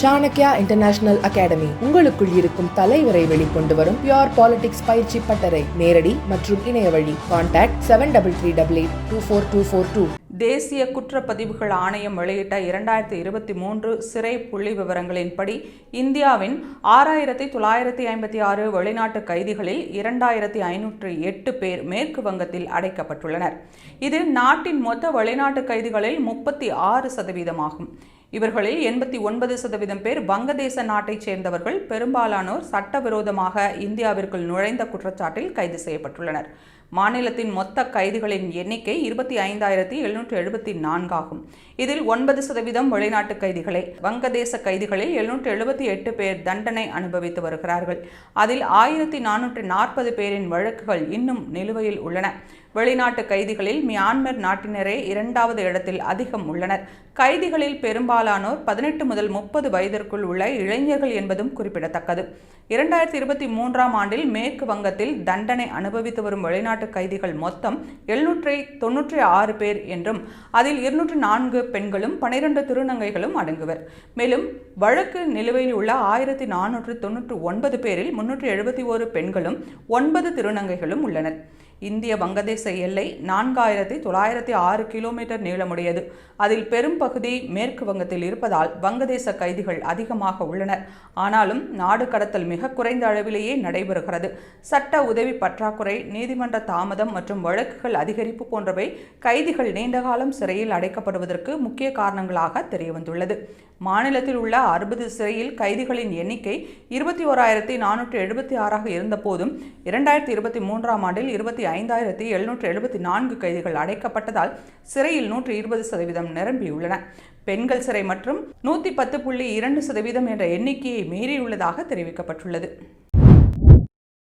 Chanakya international academy உங்களுக்குள் இருக்கும் தலைவரை வெளிக்கொண்டு வரும் பியோர் பாலிடிக்ஸ் பயிற்சி பட்டறை. நேரடி மற்றும் இணைய வழி. Contact seven double three double eight two four two four two தேசிய குற்றப்பதிவுகள் ஆணையம் வெளியிட்ட இரண்டாயிரத்தி இருபத்தி மூன்று சிறை புள்ளி விவரங்களின்படி இந்தியாவின் ஆறாயிரத்தி தொள்ளாயிரத்தி ஐம்பத்தி ஆறு வெளிநாட்டு கைதிகளில் இரண்டாயிரத்தி ஐநூற்றி எட்டு பேர் மேற்கு வங்கத்தில் அடைக்கப்பட்டுள்ளனர். இது நாட்டின் மொத்த வெளிநாட்டு கைதிகளில் முப்பத்தி ஆறு சதவீதமாகும். இவர்களில் எண்பத்தி ஒன்பது சதவீதம் பேர் வங்கதேச நாட்டைச் சேர்ந்தவர்கள். பெரும்பாலானோர் சட்டவிரோதமாக இந்தியாவிற்குள் நுழைந்த குற்றச்சாட்டில் கைது செய்யப்பட்டுள்ளனர். மாநிலத்தின் மொத்த கைதிகளின் எண்ணிக்கை இருபத்தி ஐந்தாயிரத்தி எழுநூற்றி எழுபத்தி நான்காகும் இதில் ஒன்பது சதவீதம் வெளிநாட்டு கைதிகளே. வங்கதேச கைதிகளில் எழுநூற்று எழுபத்தி எட்டு பேர் தண்டனை அனுபவித்து வருகிறார்கள். அதில் ஆயிரத்தி நானூற்றி நாற்பது பேரின் வழக்குகள் இன்னும் நிலுவையில் உள்ளன. வெளிநாட்டு கைதிகளில் மியான்மர் நாட்டினரே இரண்டாவது இடத்தில் அதிகம் உள்ளனர். கைதிகளில் பெரும்பாலானோர் பதினெட்டு முதல் முப்பது வயதிற்குள் உள்ள இளைஞர்கள் என்பதும் குறிப்பிடத்தக்கது. இரண்டாயிரத்தி இருபத்தி மூன்றாம் ஆண்டில் மேற்கு வங்கத்தில் தண்டனை அனுபவித்து வரும் வெளிநாட்டு கைதிகள் மொத்தம் எழுநூற்றி தொன்னூற்றி ஆறு பேர் என்றும் அதில் இருநூற்று நான்கு பெண்களும் பனிரெண்டு திருநங்கைகளும் அடங்குவர். மேலும் வழக்கு நிலுவையில் உள்ள ஆயிரத்தி நானூற்று தொன்னூற்று ஒன்பது பேரில் முன்னூற்றி எழுபத்தி ஓரு பெண்களும் ஒன்பது திருநங்கைகளும் உள்ளனர். இந்திய வங்கதேச எல்லை நான்காயிரத்தி தொள்ளாயிரத்தி ஆறு கிலோமீட்டர் நீளமுடையது. அதில் பெரும் பகுதி மேற்கு வங்கத்தில் இருப்பதால் வங்கதேச கைதிகள் அதிகமாக உள்ளனர். ஆனாலும் நாடு கடத்தல் மிக குறைந்த அளவிலேயே நடைபெறுகிறது. சட்ட உதவி பற்றாக்குறை நீதிமன்ற தாமதம் மற்றும் வழக்குகள் அதிகரிப்பு போன்றவை கைதிகள் நீண்டகாலம் சிறையில் அடைக்கப்படுவதற்கு முக்கிய காரணங்களாக தெரியவந்துள்ளது. மாநிலத்தில் உள்ள அறுபது சிறையில் கைதிகளின் எண்ணிக்கை இருபத்தி ஓராயிரத்தி நானூற்றி எழுபத்தி ஆறாக இருந்தபோதும் இரண்டாயிரத்தி இருபத்தி மூன்றாம் ஆண்டில் இருபத்தி ஐந்தாயிரத்தி எழுநூற்று எழுபத்தி நான்கு கைதிகள் அடைக்கப்பட்டதால் சிறையில் நூற்று இருபது சதவீதம் நிரம்பியுள்ளன. பெண்கள் சிறை மற்றும் நூற்றி பத்து புள்ளி இரண்டு சதவீதம் என்ற எண்ணிக்கையை மீறியுள்ளதாக தெரிவிக்கப்பட்டுள்ளது.